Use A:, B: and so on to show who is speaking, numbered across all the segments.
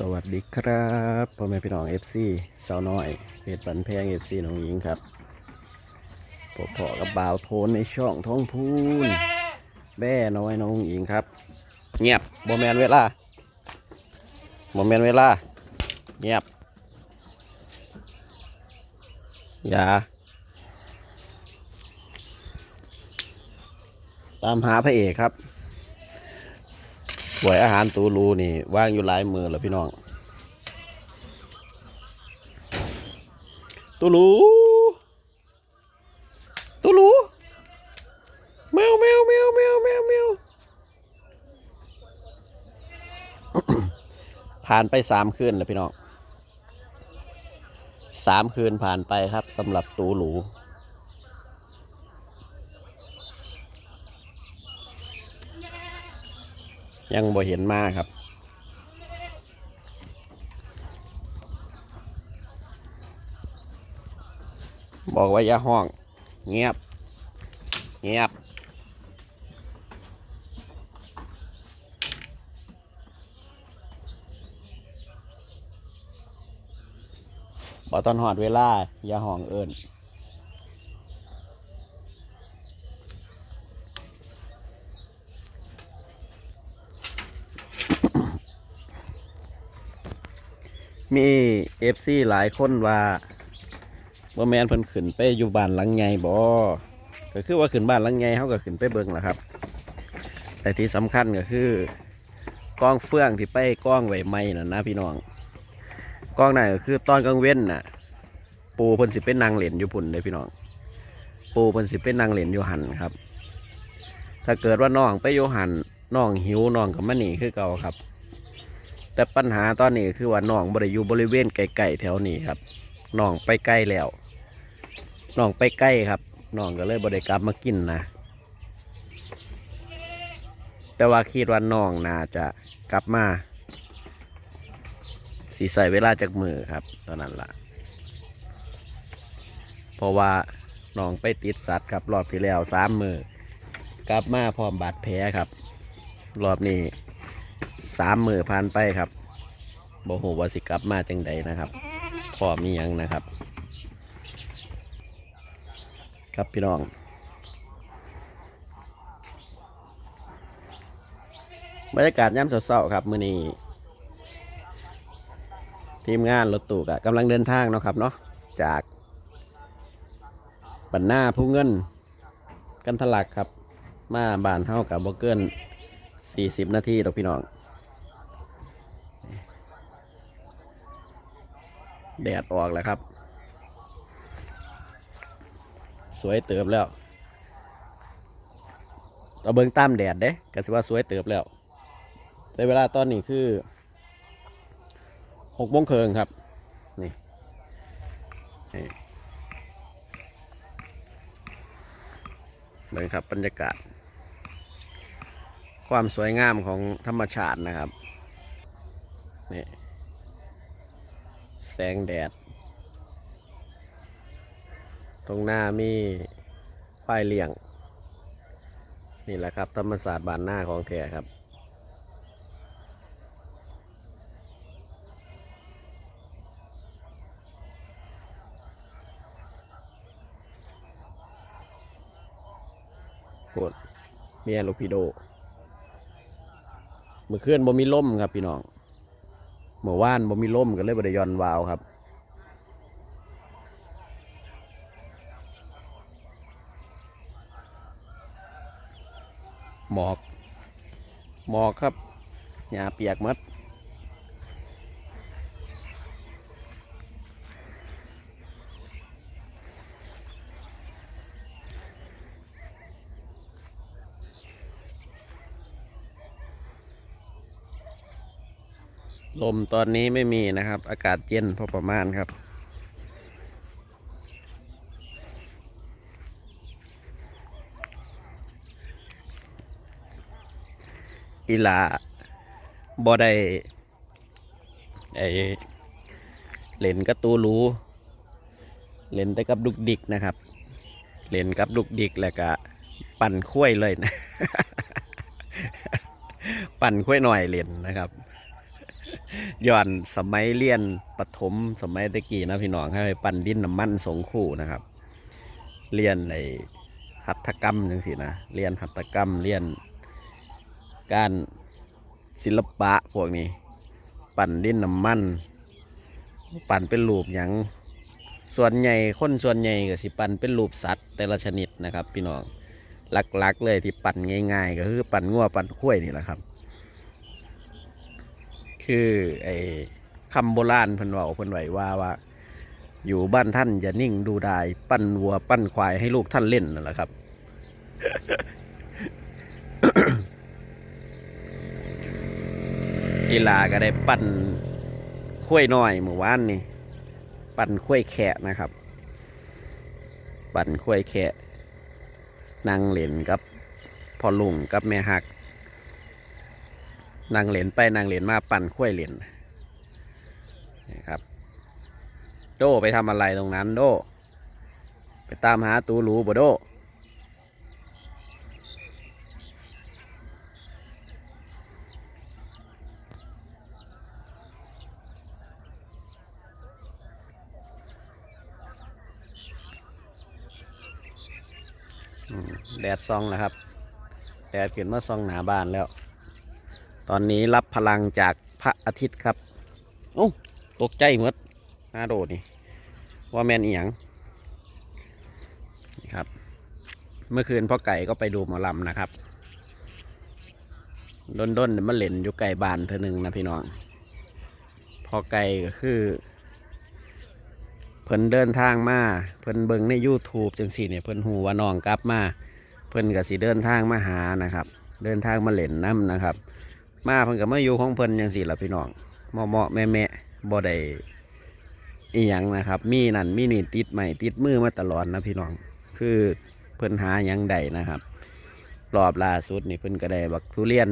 A: สวัสดีครับพ่อแม่พี่น้อง FC สาวน้อยเพจบันแพง FC น้องหญิงครับพบพอกับบ่าวโทนในช่องท้องพูนแม่น้อยน้องหญิงครับ เงียบโมแมนเวลาโมแมนเวลา เงียบ อย่า ตามหาพระเอกครับ หวยอาหารตูรูนี่ว่างอยู่หลายมือแล้วพี่น้องตูรูตูรูแมวแมวแมวแมวแมวแมวผ่านไปสามคืนแล้วพี่น้องสามคืนผ่านไปครับสำหรับตูหรู ยังบ่เห็นมาครับ บอกว่าอย่าห้อง เงียบ เงียบบอตอนหอดเวลา อย่าห้องเอิญ มีเอฟซีหลายคนว่าบ่แมนเพิ่นขึ้นไปอยู่บ้านหลังใหญ่บ่ก็คือว่าขึ้นบ้านหลังใหญ่เขาก็ขึ้นไปเบิ่งแหละครับ แต่ที่สำคัญก็คือกล้องเฟื่องที่ไปกล้องไวไม่น่ะนะพี่น้องกล้องไหนนก็คือตอนกลางเว้นน่ะ ปูเพิ่นสิเป็นนางเหรียญอยู่พุ่นเลยพี่น้อง ปูเพิ่นสิเป็นนางเหรียญอยู่หันครับ ถ้าเกิดว่าน้องไปอยู่หันน้องหิวน้องกับมันนี่คือเก่าครับ แต่ปัญหาตอนนี้คือว่าน้องบริอยู่บริเวณไกลๆแถวนี้ครับน้องไปใกล้แล้วน้องไปใกล้ครับน้องก็เลยบริกลับมากินนะ แต่ว่าคิดว่าน้องน่าจะกลับมาสีใส่เวลาจากมือครับ ตอนนั้นละเพราะว่าน้องไปติดสัตว์ครับรอบที่แล้วสามมือกลับมาพร้อมบาดแผลครับ รอบนี้ สามมือผ่านไปครับบ่ฮู้ว่าสิกลับมาจังใดนะครับพอมียังนะครับ ครับพี่น้อง บรรยากาศย่ำเศร้าๆครับมื้อนี้ทีมงานรถตู้กะกำลังเดินทางเนาะครับเนาะจากบันหน้าผู้เงิน กันทลักครับ มาบ้านเฮากับบ่เกิน 40 นาทีดอกพี่น้อง แดดออกแล้วครับ สวยเติบแล้วเอาเบิ้งตามแดดเด้ก็สิว่าสวยเติบแล้วแต่เวลาตอนนี้คือหกโมงเคิงครับ นี่นี่เบิ้งครับบรรยากาศ ความสวยงามของธรรมชาตินะครับ นี่ แสงแดด ตรงหน้ามีป้ายเลี่ยง นี่แหละครับ ธรรมศาสตร์บานหน้าของแท้ครับโคตรเมียลูกพี่โด เมื่อคืนบ่มีล่มครับพี่น้อง เมื่อวานบ่มีล่มก็เลยบ่ได้ย้อนวาวครับ หมอก หมอกครับหญ้าเปียกมัด ลมตอนนี้ไม่มีนะครับ อากาศเย็นพอประมาณครับ อีลาบ่ได้ไอเล่นกับตูรูเล่นแต่กับดุกดิกนะครับ เล่นกับดุกดิกแล้วก็ปั่นคุ้ยเลยนะ ปั่นคุ้ยหน่อยเล่นนะครับ ย้อนสมัยเรียนปฐมสมัยตะกี้นะพี่น้องให้ปั่นดินน้ำมันสงคู่นะครับ เรียนในหัตถกรรมจังสินะเรียนหัตถกรรมเรียน การศิลปะพวกนี้ ปั่นดินน้ำมัน ปั่นเป็นรูปหยังส่วนใหญ่คนส่วนใหญ่ก็สิปั่นเป็นรูปสัตว์ แต่ละชนิดนะครับ พี่น้องหลักๆเลยที่ปั่นง่าย ๆ ก็คือปั่นงัวปั่นข้วยนี่แหละครับ คือไอ้คำโบราณเพิ่นว่าเพิ่นไหวว่าว่า อยู่บ้านท่านอย่านิ่งดูดาย ปั้นวัว ปั้นควายให้ลูกท่านเล่นนั่นแหละครับกีฬาก็ได้ปั้นข้วยน้อยเมื่อวานนี่ปั้นข้วยแขะนะครับ ปั้นข้วยแขะนางเหรนกับพ่อลุงกับแม่หัก นางเหรนไปนางเหรนมาปั่นข้วยเหรนนี่ครับ โดไปทำอะไรตรงนั้นโด ไปตามหาตูรูบ่โดอแดดซองแล้วครับ แดดขึ้นมาซองหนาบ้านแล้ว ตอนนี้รับพลังจากพระอาทิตย์ครับโอ้ตกใจหมดนาโดดนี่ ว่าแมนเอียงนี่ครับ เมื่อคืนพ่อไก่ก็ไปดูหมอลำนะครับด้นด้นๆมาเล่นอยู่ไก่บานเธอหนึ่งนะพี่น้อง พอไก่ก็คือ เพิ่นเดินทางมา เพิ่นเบิงใน YouTube จังสี่เนี่ยเพิ่นหูว่าน้องกลับมา เพิ่นก็สิเดินทางมาหานะครับ เดินทางมาเล่นน้ำนะครับ มาเพิ่นก็มาอยู่ของเพิ่นจังสี่ละพี่น้องเหมาะเหมาะๆแม่แม่บ่ได้อีหยังนะครับ มีนั่นมีนี่ติดใหม่ติดมือมาตลอดนะพี่น้อง คือเพิ่นหายังใดนะครับ รอบล่าสุดนี่เพิ่นก็ได้บักทุเรียน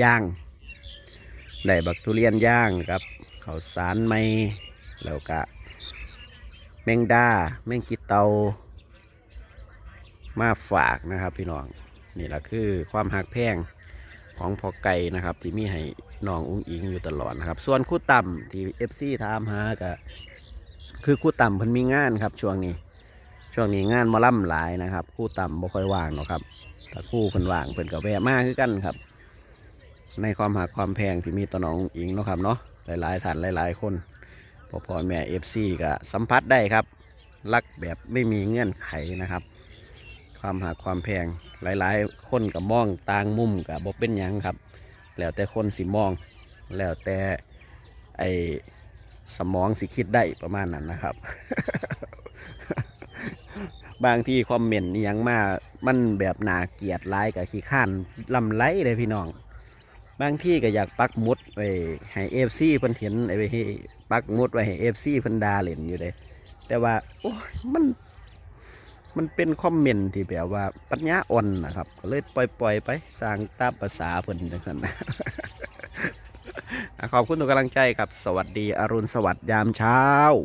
A: ย่างได้บักทุเรียนย่างครับเขาสารไหมแล้วก็แมงดาแมงกิเตา มาฝากนะครับพี่น้อง นี่แหละคือความหักแพง ของพอไก่นะครับ ที่มีให้น้องอุ้งอิงอยู่ตลอดนะครับ ส่วนคู่ต่ำที่เอฟซีถามหาก็คือคู่ต่ำเพิ่นมีงานครับ ช่วงนี้ ช่วงนี้งานมาล่ำหลายนะครับ คู่ต่ำบ่ค่อยว่างหรอกครับถ้าคู่เพิ่นว่างเพิ่นก็แวะมาคือกันครับ ในความหักความแพงที่มีต่อน้องอุ้งอิงเนาะครับเนาะหลายๆท่านหลาย ๆ คนพอพ่อแม่เอฟซีก็สัมผัสได้ครับรักแบบไม่มีเงื่อนไขนะครับ ความหักความแพง หลายๆ คนกับมองต่างมุมกับบ่เป็นยังครับ แล้วแต่คนสิมอง แล้วแต่ไอสมองสิคิดได้ประมาณนั้นนะครับ บางที่คอมเมนต์นี่ยังมามันแบบหนาเกียดร้ายกับขี้ข้านลำไรเลยพี่น้อง บางที่ก็อยากปักมุดไว้ให้เอฟซีเพิ่นเห็นไอ้ไว้ให้ปักมุดไว้ให้เอฟซีเพิ่นดาเล่นอยู่เลยแต่ว่าโอ้ยมัน มันเป็นคอมเมนต์ที่แบบว่าปัญญาอ่อนนะครับ ก็เลยปล่อยๆไปสร้างตามภาษาเพิ่นจังซั่นนะอะขอบคุณทุกกำลังใจครับ สวัสดีอรุณสวัสดิ์ยามเช้า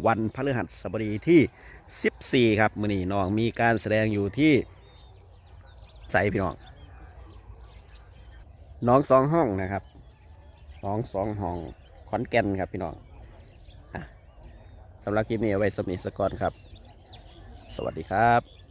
A: วันพฤหัสบดีที่ 14 ครับมื้อนี้น้องมีการแสดงอยู่ที่ใส่พี่น้องน้องสองห้องนะครับน้องสองห้องขอนแก่นครับพี่น้องอสำหรับคลิปนี้ไว้สำนีสกอนครับ สวัสดีครับ